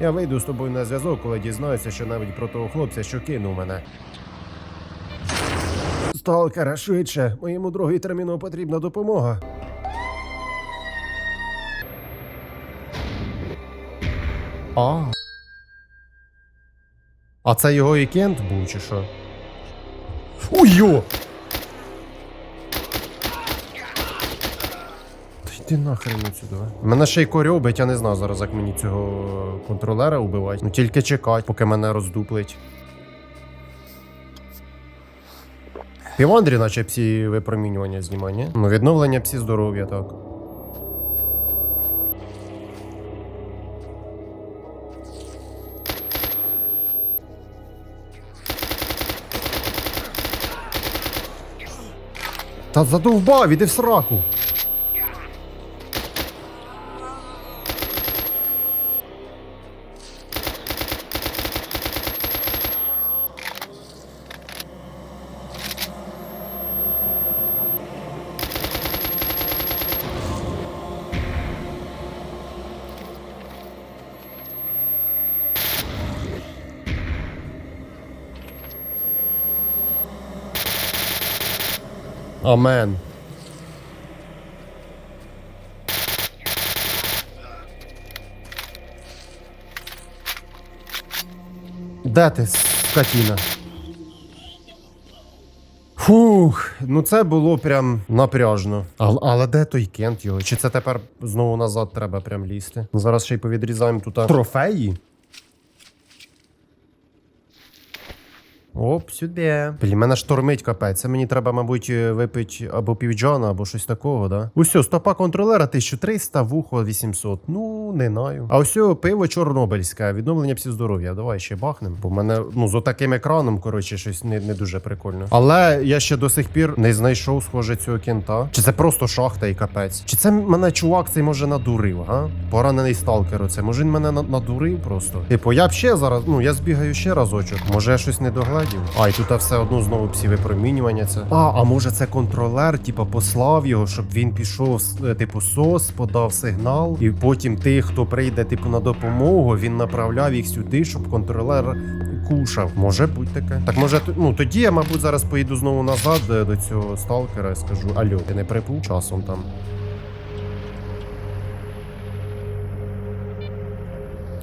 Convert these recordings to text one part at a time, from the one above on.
Я вийду з тобою на зв'язок, коли дізнаюся, що навіть про того хлопця, що кинув мене. Сталкера, швидше, моєму другові терміново потрібна допомога. А. А це його і кент був, чи що? Ой, йди нахрен отсюди. Мене ще й корьобить, я не знаю зараз, як мені цього контролера убивати. Ну тільки чекать, поки мене роздуплить. Ти в Андрі, наче всі випромінювання знімання. Ну, відновлення всі здоров'я, так. Та задовбав, іди в сраку. Амен. Де ти, скотіна? Фух, ну це було прям напряжно. Але, але де той кент його? Чи це тепер знову назад треба прям лізти? Зараз ще й повідрізаємо тут трофеї. Оп, сюди. Блін, мене штормить капець. Це мені треба, мабуть, випити або півджана, або щось такого, да? Усьо, стопа контролера 1300, вухо 800. Ну, не знаю. А ось пиво чорнобильське, відновлення всі здоров'я. Давай ще бахнем. Бо в мене ну з отаким екраном, коротше, щось не, не дуже прикольно. Але я ще до сих пір не знайшов, схоже, цього кента. Чи це просто шахта і капець? Чи це мене чувак цей може надурив, га? Поранений сталкер оце. Може він мене надурив просто? Типу, я б ще зараз, ну я збігаю ще разочок. Може я щось не догледів? А, і тут все одно знову всі випромінювання це. А, а може це контролер, типу, послав його, щоб він пішов, е, типу, сос, подав сигнал, і потім тих, хто прийде, типу, на допомогу, він направляв їх сюди, щоб контролер кушав. Може бути таке. Так може, ну тоді я, мабуть, зараз поїду знову назад е, до цього сталкера і скажу: Альо, ти не припув часом там.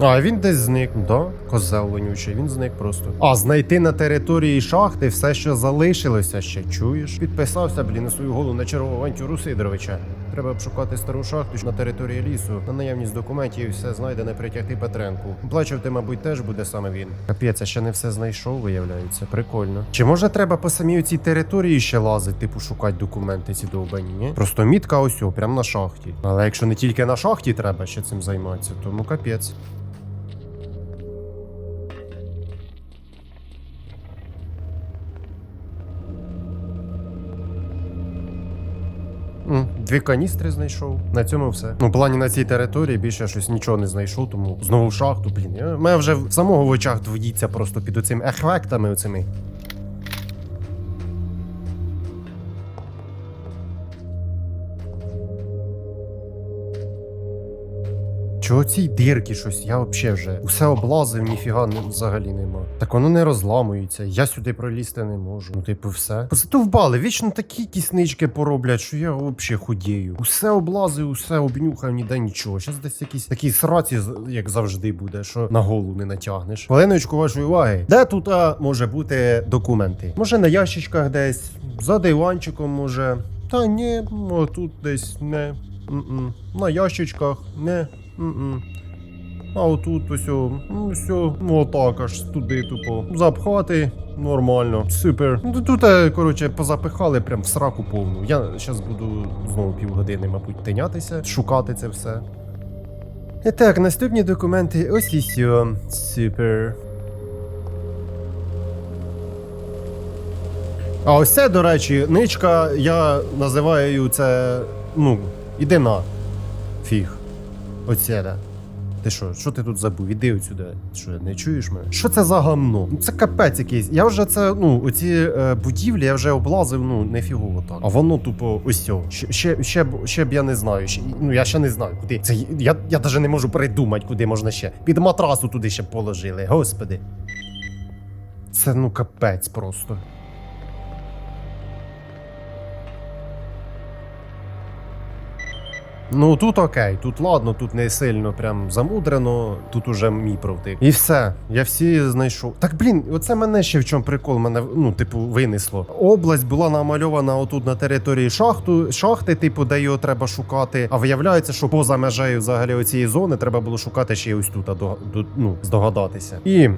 А, він десь зник, да? Козел вонючий, він зник просто. А, знайти на території шахти все, що залишилося ще, чуєш? Підписався, блін, на свою голову на червого Антюру Сидоровича. Треба обшукати стару шахту на території лісу. На наявність документів все знайдене притягти Петренку. Плачувати, мабуть, теж буде саме він. Капець, я ще не все знайшов, виявляється. Прикольно. Чи може треба по самій цій території ще лазити, типу шукати документи ці довбані, ні? Просто мітка ось, о, прям на шахті. Але якщо не тільки на шахті треба ще цим займатися, то ну капець. Дві каністри знайшов. На цьому все. Ну, плані на цій території більше щось нічого не знайшов, тому знову шахту, блін. Я- Мене вже в самого в очах двоїться просто під оцими ефектами оцими. Чого ці дірки щось? Я взагалі вже усе облазив, ніфіга не, взагалі нема. Так воно не розламується. Я сюди пролізти не можу. Ну, типу, все. Позатовбали, вічно такі кіснички пороблять, що я взагалі худію. Усе облазив, усе обнюхав, ніде нічого. Щас десь якісь такі сраці, як завжди буде, що на голову не натягнеш. Хвилиночку вашої уваги. Де тут а, може бути документи? Може на ящичках десь, за диванчиком, може. Та ні, о, тут десь не. М-м. На ящичках, не. А отут ось, о, ну ну отак аж туди тупо. Запхати, нормально, супер. Ну тут, е, коротше, позапихали прям в сраку повну. Я зараз буду знову півгодини, мабуть, тинятися, шукати це все. І так, наступні документи ось і все. Супер. А ось це, до речі, ничка, я називаю це. Ну, іди на. Фіг. Да. Ти що, що ти тут забув? Іди отсюди. Що, не чуєш мене? Що це за гамно? Ну це капець якийсь. Я вже це, ну, оці е, будівлі я вже облазив, ну, не фігово так. А воно тупо ось цього. Ще, ще, ще, б- ще б я не знаю. Ще, ну я ще не знаю, куди. Це я, я навіть не можу придумати, куди можна ще. Під матрасу туди ще положили. Господи. Це ну капець просто. Ну тут окей, тут ладно, тут не сильно прям замудрено, тут уже мій провтик. І все, я всі знайшов. Так блін, оце мене ще в чому прикол, мене ну, типу, винесло. Область була намальована отут на території шахту, шахти, типу, де його треба шукати. А виявляється, що поза межею взагалі цієї зони треба було шукати ще й ось тут, а до, до- ну, здогадатися. І е,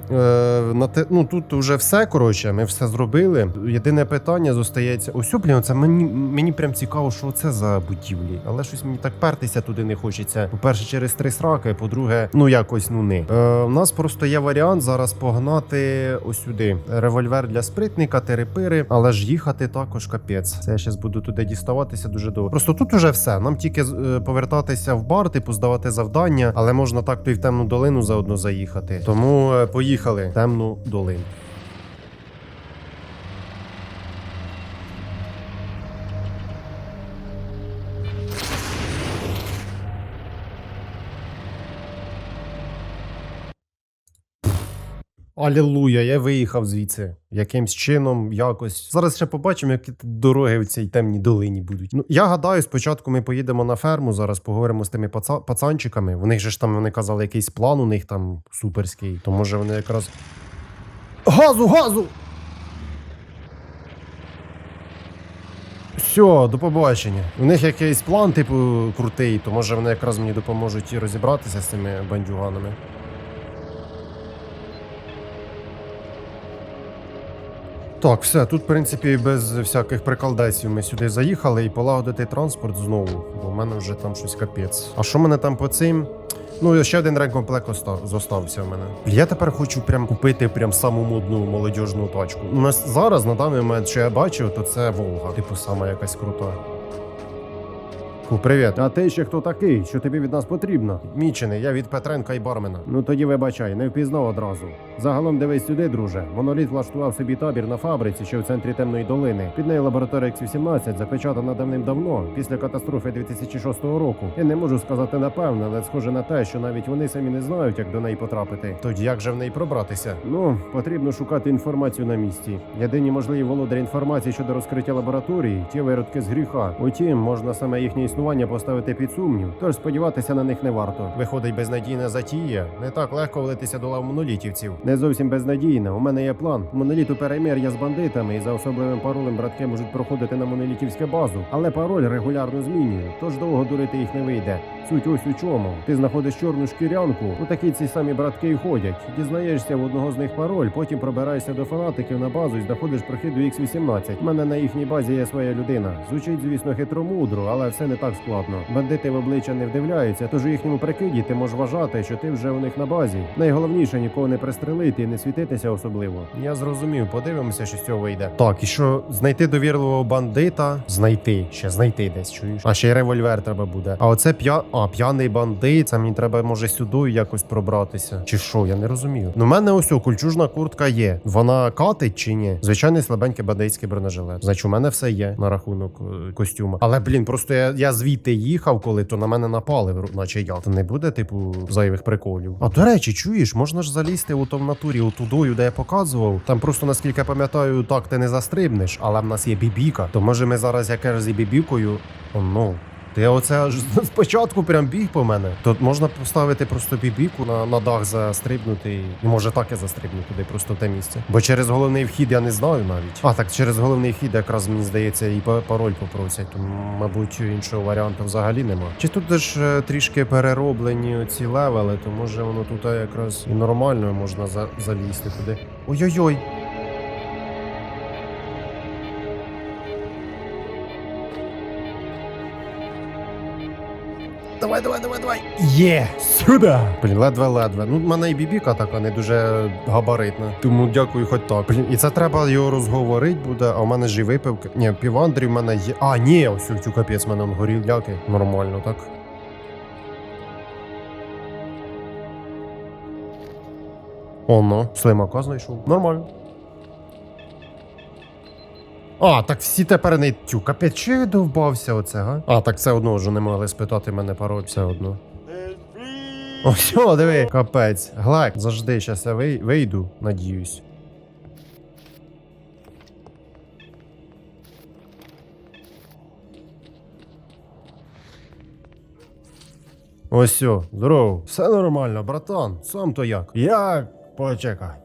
на те, ну тут вже все коротше, ми все зробили. Єдине питання зостається. Ось, блін, це мені, мені прям цікаво, що це за будівлі. Але щось мені так пертися туди не хочеться. По-перше, через три сраки, по-друге, ну якось ну не. Е, у нас просто є варіант зараз погнати ось сюди. Револьвер для спритника, терепири, але ж їхати також капець. Це я зараз буду туди діставатися дуже довго. Просто тут уже все. Нам тільки е, повертатися в бар, типу здавати завдання, але можна так то й в темну долину заодно заїхати. Тому е, поїхали темну долину. Алілуя, я виїхав звідси. Якимсь чином, якось. Зараз ще побачимо, які дороги в цій темній долині будуть. Ну, я гадаю, спочатку ми поїдемо на ферму, зараз поговоримо з тими паца... пацанчиками. Них же ж там вони казали, якийсь план у них там суперський. То може вони якраз. Газу, газу! Все, до побачення. У них якийсь план, типу, крутий, то може вони якраз мені допоможуть і розібратися з цими бандюганами. Так, все, тут, в принципі, без всяких приколдесів ми сюди заїхали і полагодити транспорт знову, бо в мене вже там щось капець. А що мене там по цим? Ну, ще один рекомплект остав зостався в мене. Я тепер хочу прям купити прям саму модну молодіжну тачку. У нас зараз на даний момент, що я бачив, то це Волга. Типу, сама якась крута. Фу, привіт. А ти ще хто такий? Що тобі від нас потрібно? Мічений, я від Петренка і Бармена. Ну тоді вибачай, не впізнав одразу. Загалом дивись сюди, друже. Моноліт влаштував собі табір на фабриці, що в центрі темної долини. Під нею лабораторія X-18 запечатана давним-давно, після катастрофи 2006 року. Я не можу сказати напевно, але схоже на те, що навіть вони самі не знають, як до неї потрапити. Тоді як же в неї пробратися? Ну, потрібно шукати інформацію на місці. Єдині можливі володарі інформації щодо розкриття лабораторії, ті виродки з гріха. Утім, можна саме їхнє існування поставити під сумнів, тож сподіватися на них не варто. Виходить безнадійна затія. Не так легко влитися до лав монолітівців. Не зовсім безнадійна. У мене є план. Моноліту перемир'я з бандитами і за особливим паролем братки можуть проходити на монолітівську базу, але пароль регулярно змінює, тож довго дурити їх не вийде. Суть ось у чому. Ти знаходиш чорну шкірянку, у такі ці самі братки й ходять. Дізнаєшся в одного з них пароль, потім пробираєшся до фанатиків на базу і знаходиш прохід до X18. У мене на їхній базі є своя людина. Звучить, звісно, хитромудро, але все не так складно. Бандити в обличчя не вдивляються, тож у їхньому прикиді ти можеш вважати, що ти вже у них на базі. Найголовніше нікого не пристрелити і не світитися особливо. Я зрозумів, подивимося, що з цього вийде. Так, і що знайти довірливого бандита, знайти ще знайти десь. Чуєш? А ще й револьвер треба буде. А оце п'я... а, п'яний бандит. Це мені треба може сюди якось пробратися. Чи що? Я не розумію. Ну, в мене ось о, кульчужна куртка є. Вона катить чи ні? Звичайний слабенький бандитський бронежилет. Значить, у мене все є на рахунок е, костюма. Але блін, просто я, я звідти їхав, коли то на мене напали, наче як. То не буде, типу, зайвих приколів. А до речі, чуєш, можна ж залізти ото в натурі, отудою, де я показував. Там просто, наскільки я пам'ятаю, так ти не застрибнеш, але в нас є бібіка. То може ми зараз яке з бібікою. О, ну. Ти оце аж спочатку прям біг по мене. Тут можна поставити просто бібіку на, на дах застрибнути. І може так і застрибнути туди просто в те місце. Бо через головний вхід я не знаю навіть. А так через головний вхід якраз мені здається і па- пароль попросять. Тому, мабуть, іншого варіанту взагалі нема. Чи тут ж е, трішки перероблені ці левели, то може воно тут якраз і нормально можна за, залізти туди. Ой-ой-ой. давай, давай, давай, давай. Є! Сюди! Блін, ледве-ледве. Ну, в мене і бібіка така не дуже габаритна. Тому дякую, хоч так. Блін, і це треба його розговорити буде, а в мене ж і випивки. Ні, півандрів в мене є. А, ні, ось цю капець в мене горілляки. Нормально, так? Оно, слимака знайшов. Нормально. А, так всі тепер не тю, капець, чи я довбався оце, га? А, так все одно вже не могли спитати мене пароль, все одно. О, все, диви, капець. Глек, завжди, щас я вий- вийду, надіюсь. Ось все, здорово. Все нормально, братан. Сам то як? Як? Почекай.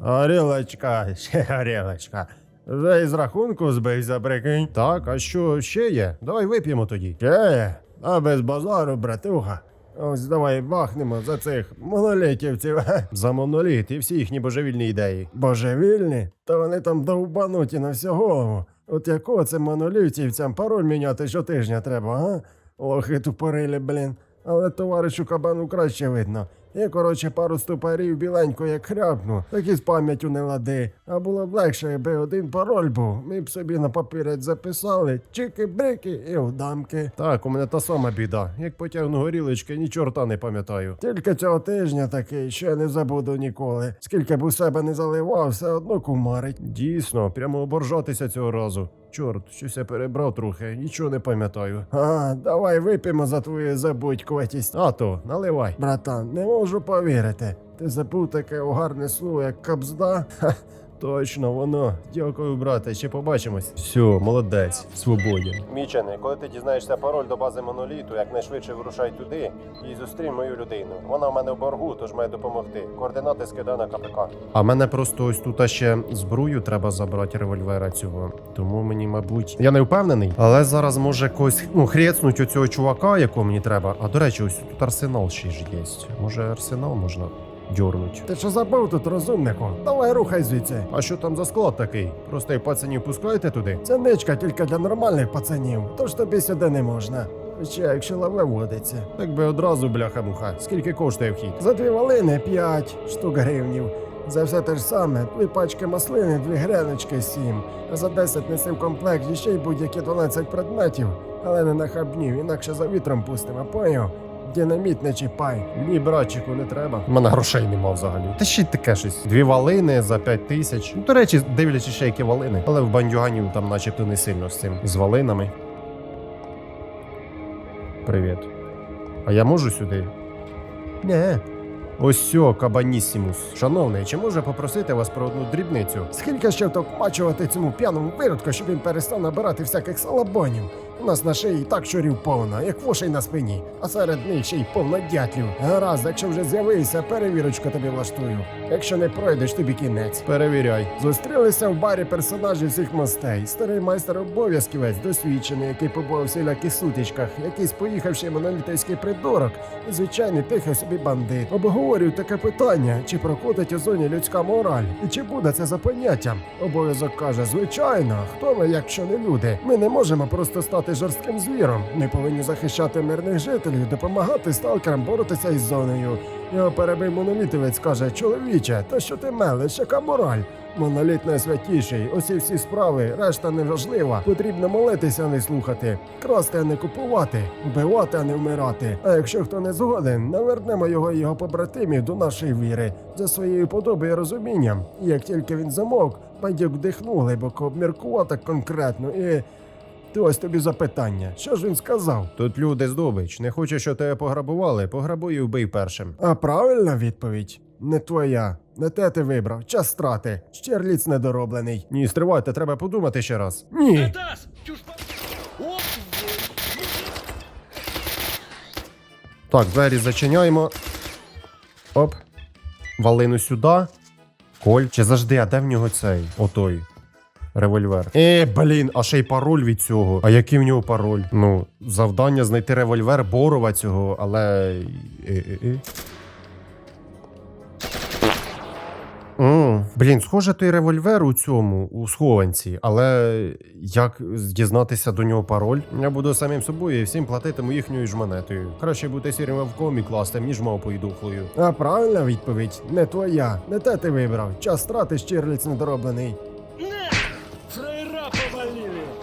Горілочка, ще горілочка. Вже із рахунку збився, прикинь. Так, а що ще є? Давай вип'ємо тоді. Ще є? А без базару, братуха. Ось давай бахнемо за цих монолітівців. За моноліт і всі їхні божевільні ідеї. Божевільні? Та вони там довбануті на всю голову. От якого це монолітівцям пароль міняти щотижня треба, а? Лохи тупорилі, блін. Але товаришу кабану краще видно. Я, коротше, пару ступарів біленько як хряпну, так і з пам'яттю не лади. А було б легше, якби один пароль був. Ми б собі на папірець записали, чики-брики і вдамки. Так, у мене та сама біда. Як потягну горілочки, ні чорта не пам'ятаю. Тільки цього тижня такий, я не забуду ніколи. Скільки б у себе не заливав, все одно кумарить. Дійсно, прямо оборжатися цього разу. Чорт, щось я перебрав трохи, нічого не пам'ятаю. А, давай вип'ємо за твою забудькуватість. А то, наливай. Братан, не можу повірити. Ти забув таке угарне слово, як кабзда? Ха, точно, воно. Дякую, брате, ще побачимось. Все, молодець, свободен. Мічене, коли ти дізнаєшся пароль до бази моноліту, якнайшвидше вирушай туди і зустрінь мою людину. Вона в мене в боргу, тож має допомогти. Координати скидай на КПК. А мене просто ось тут ще зброю треба забрати револьвера цього. Тому мені, мабуть, я не впевнений, але зараз може когось ну, хрєцнуть оцього чувака, якого мені треба. А до речі, ось тут арсенал ще ж є. Може, арсенал можна дьорнуть. Ти що забув тут, розумнику? Давай рухай звідси. А що там за склад такий? Просто пацанів пускаєте туди? Це ничка тільки для нормальних пацанів, тож тобі сюди не можна. Ще якщо лаве водиться. Так би одразу, бляха-муха. Скільки коштує вхід? За дві валини п'ять штук гривнів. За все те ж саме, дві пачки маслини, дві греночки, сім. А за 10 неси в комплект ще й будь-які 12 предметів. Але не нахабнів, інакше за вітром пустимо, поняв? Динаміт не чіпай. Ні, братчику, не треба. У мене грошей нема взагалі. Та ще таке щось. Дві валини за 5 тисяч. Ну, до речі, дивлячись ще які валини. Але в бандюганів там начебто не сильно з цим. З валинами. Привіт. А я можу сюди? Не. Ось кабанісімус. Шановний, чи можу попросити вас про одну дрібницю? Скільки ще втокмачувати цьому п'яному виродку, щоб він перестав набирати всяких салабонів? У нас на шиї і так щурів повно, як вошей на спині, а серед них ще й повно дятлів. Гаразд, якщо вже з'явився, перевірочку тобі влаштую. Якщо не пройдеш, тобі кінець. Перевіряй. Зустрілися в барі персонажі всіх мостей. Старий майстер обов'язківець, досвідчений, який побував в всіляких сутичках, якийсь поїхавши монолітейський придурок, і звичайний тихий собі бандит. Обговорюю таке питання, чи проходить у зоні людська мораль, і чи буде це за поняттям. Обов'язок каже, звичайно, хто ми, якщо не люди? Ми не можемо просто стати жорстким звіром. Ми повинні захищати мирних жителів, допомагати сталкерам боротися із зоною. Його перебив монолітовець каже: чоловіче, та що ти мелиш, яка мораль? Моноліт найсвятіший, усі всі справи, решта неважлива. Потрібно молитися, а не слухати, красти, а не купувати, вбивати, а не вмирати. А якщо хто не згоден, навернемо його і його побратимів до нашої віри за своєю подобою і розумінням. І як тільки він замовк, бандюк вдихнув глибоко, обміркував так конкретно і. То ось тобі запитання. Що ж він сказав? Тут люди здобич. Не хочу, щоб тебе пограбували. Пограбуй і вбий першим. А правильна відповідь? Не твоя. Не те ти вибрав. Час страти. Щерліц недороблений. Ні, стривайте, треба подумати ще раз. Ні. Атас! Чушь. Оп! Так, двері зачиняємо. Оп. Валину сюди. Коль. Чи завжди, а де в нього цей? Отой. Револьвер. Е, блін, а ще й пароль від цього. А який в нього пароль? Ну, завдання знайти револьвер Борова цього, але. Е-е-е. М, Блін, схоже, той револьвер у цьому, у схованці, але як дізнатися до нього пароль? Я буду самим собою і всім платитиму їхньою ж монетою. Краще бути сірим вовком і кластем, ніж мавпою духлою. А правильна відповідь не твоя, не те ти вибрав. Час страти щирлиць недороблений.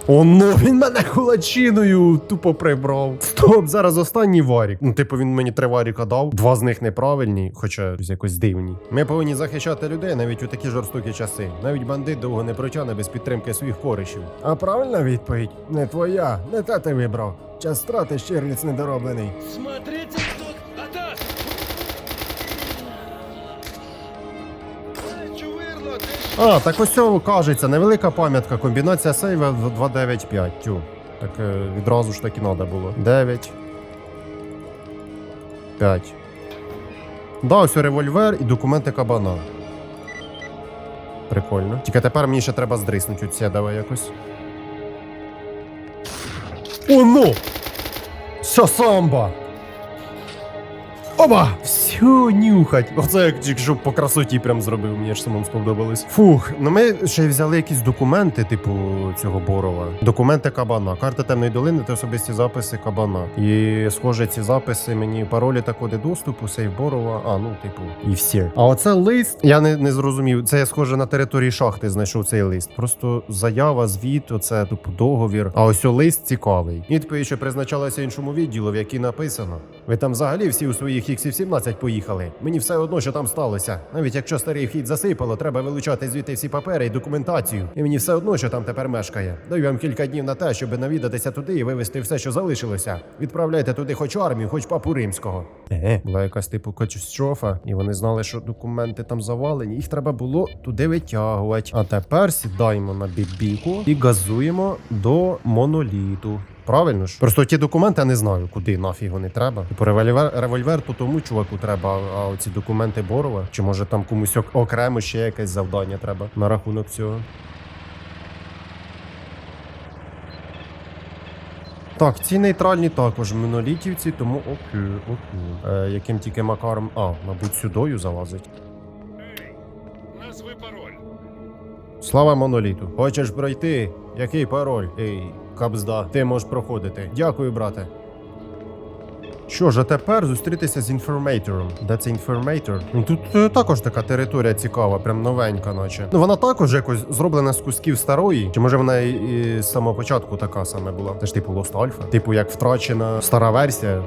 На! Фраера повалили! О, ну він мене кулачиною тупо прибрав. Стоп, зараз останній варік. Ну, типу, він мені три варіка дав. Два з них неправильні, хоча якось дивні. Ми повинні захищати людей навіть у такі жорстокі часи. Навіть бандит довго не протягне без підтримки своїх коришів. А правильна відповідь не твоя, не та ти вибрав. Час страти Штирліц недороблений. Смотрите, А, так ось цього кажеться, невелика пам'ятка, комбінація сейва в 295. Тю. Так е, відразу ж так і треба було. 9. 5. Да, ось револьвер і документи кабана. Прикольно. Тільки тепер мені ще треба здриснути оце, давай якось. О, ну! Оба! Все, нюхать. Оце як що по красоті прям зробив, мені ж самому сподобалось. Фух, ну ми ще взяли якісь документи, типу цього Борова. Документи кабана, карта темної долини та особисті записи кабана. І схоже, ці записи мені паролі та коди доступу, сейф Борова. А, ну, типу, і все. А оце лист. Я не, не зрозумів. Це я схоже на території шахти знайшов цей лист. Просто заява, звіт, оце типу договір. А ось о лист цікавий. Відповідь, що призначалася іншому відділу, в якій написано. Ви там взагалі всі у своїх іксів 17 поїхали. Мені все одно, що там сталося. Навіть якщо старий вхід засипало, треба вилучати звідти всі папери і документацію. І мені все одно, що там тепер мешкає. Даю вам кілька днів на те, щоб навідатися туди і вивезти все, що залишилося. Відправляйте туди хоч армію, хоч папу римського. Еге, була якась типу катастрофа, і вони знали, що документи там завалені. Їх треба було туди витягувати. А тепер сідаємо на бібіку і газуємо до моноліту. Правильно ж? Просто ті документи я не знаю, куди нафіг вони треба. Типу револьвер, револьвер то тому чуваку треба, а оці документи Борова. Чи може там комусь ок- окремо ще якесь завдання треба на рахунок цього. Так, ці нейтральні також монолітівці, тому окей, окей. Е, яким тільки макаром. А, мабуть, сюдою залазить. Назви пароль. Слава моноліту. Хочеш пройти? Який пароль? Ей, кабзда, ти можеш проходити. Дякую, брате. Що ж, а тепер зустрітися з інформейтором. Де це інформейтор? Ну, Тут е, також така територія цікава, прям новенька, наче. Ну вона також якось зроблена з кусків старої. Чи може вона і, і з самого початку така саме була? Це ж типу Lost Alpha? Типу, як втрачена стара версія.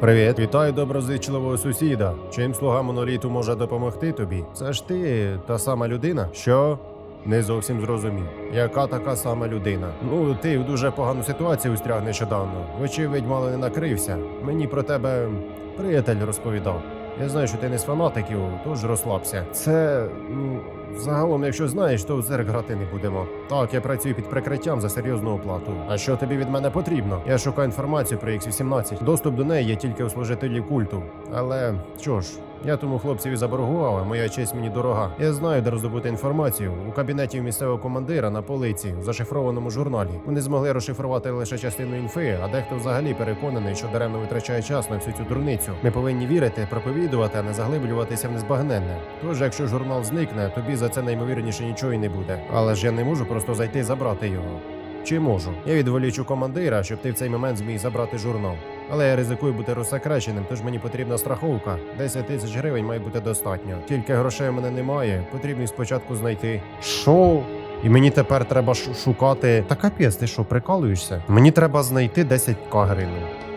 Привіт, вітаю доброзичливого сусіда. Чим слуга моноліту може допомогти тобі? Це ж ти та сама людина? Що? Не зовсім зрозумів. Яка така сама людина? Ну, ти в дуже погану ситуацію устряг нещодавно. Вочевидь, мало не накрився. Мені про тебе приятель розповідав. Я знаю, що ти не з фанатиків, тож розслабся. Це ну загалом, якщо знаєш, то в церк грати не будемо. Так, я працюю під прикриттям за серйозну оплату. А що тобі від мене потрібно? Я шукаю інформацію про X18. Доступ до неї є тільки у служителів культу. Але що ж, я тому хлопцеві заборгував, а моя честь мені дорога. Я знаю, де роздобути інформацію у кабінеті місцевого командира на полиці в зашифрованому журналі. Вони змогли розшифрувати лише частину інфи, а дехто взагалі переконаний, що даремно витрачає час на всю цю дурницю. Ми повинні вірити, проповідувати, а не заглиблюватися в незбагненне. Тож, якщо журнал зникне, тобі за це наймовірніше нічого і не буде. Але ж я не можу просто зайти забрати його. Чи можу? Я відволічу командира, щоб ти в цей момент зміг забрати журнал. Але я ризикую бути розсекреченим, тож мені потрібна страховка. 10 тисяч гривень має бути достатньо. Тільки грошей у мене немає. Потрібно їх спочатку знайти. Що? І мені тепер треба шукати. Та капець, ти що, прикалуєшся? Мені треба знайти 10к гривень.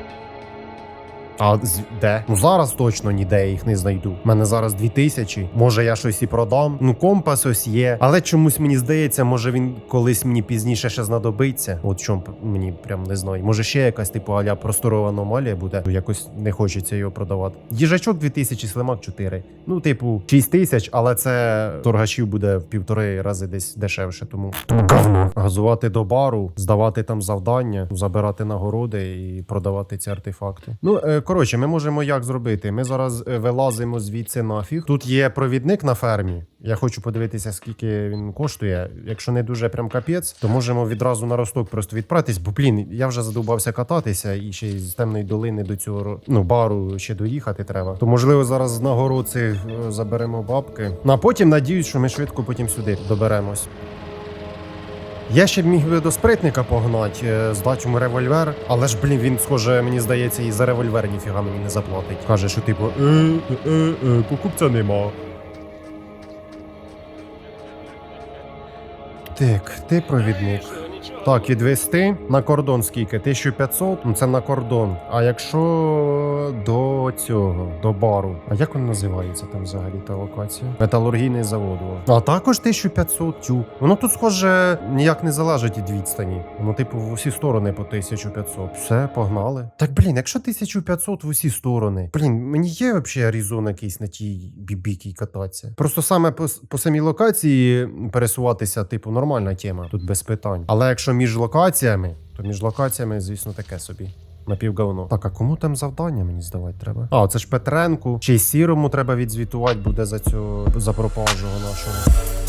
А де? Ну зараз точно ніде я їх не знайду. У мене зараз 2000. Може я щось і продам. Ну компас ось є. Але чомусь мені здається, може він колись мені пізніше ще знадобиться. От чому мені прям не знаю. Може ще якась типу аля просторова аномалія буде. Якось не хочеться його продавати. Їжачок 2000, слимак 4. Ну, типу, 6 тисяч, але це торгашів буде в півтори рази десь дешевше. Тому говно. Газувати до бару, здавати там завдання, забирати нагороди і продавати ці артефакти. Ну е, коротше, ми можемо як зробити. Ми зараз е, вилазимо звідси нафіг. Тут є провідник на фермі. Я хочу подивитися, скільки він коштує. Якщо не дуже прям капець, то можемо відразу на росток просто відправитись. Бо блін, я вже задовбався кататися і ще з темної долини до цього ну, бару ще доїхати треба. То можливо зараз з нагород цих е, заберемо бабки. Ну а потім надіюсь, що ми швидко потім сюди доберемось. Я ще б міг би до спритника погнати, е, здати йому револьвер, але ж, блін, він, схоже, мені здається, і за револьвер ніфіга мені не заплатить. Каже, що типу, е, е, е, е, покупця нема. Так, ти провідник. Так, відвести на кордон скільки? 1500? Ну це на кордон. А якщо до цього, до бару. А як він називається там взагалі та локація? Металургійний завод. во. А також 1500 тю. Воно тут, схоже, ніяк не залежить від відстані. Воно, типу, в усі сторони по 1500. Все, погнали. Так, блін, якщо 1500 в усі сторони. Блін, мені є взагалі Аризон якийсь на тій бібікій кататися. Просто саме по, по самій локації пересуватися, типу, нормальна тема. Тут без питань. Але якщо між локаціями, то між локаціями, звісно, таке собі. Напівговно. Так, а кому там завдання мені здавати треба? А, це ж Петренку. Чи сірому треба відзвітувати буде за цю за пропажу нашого.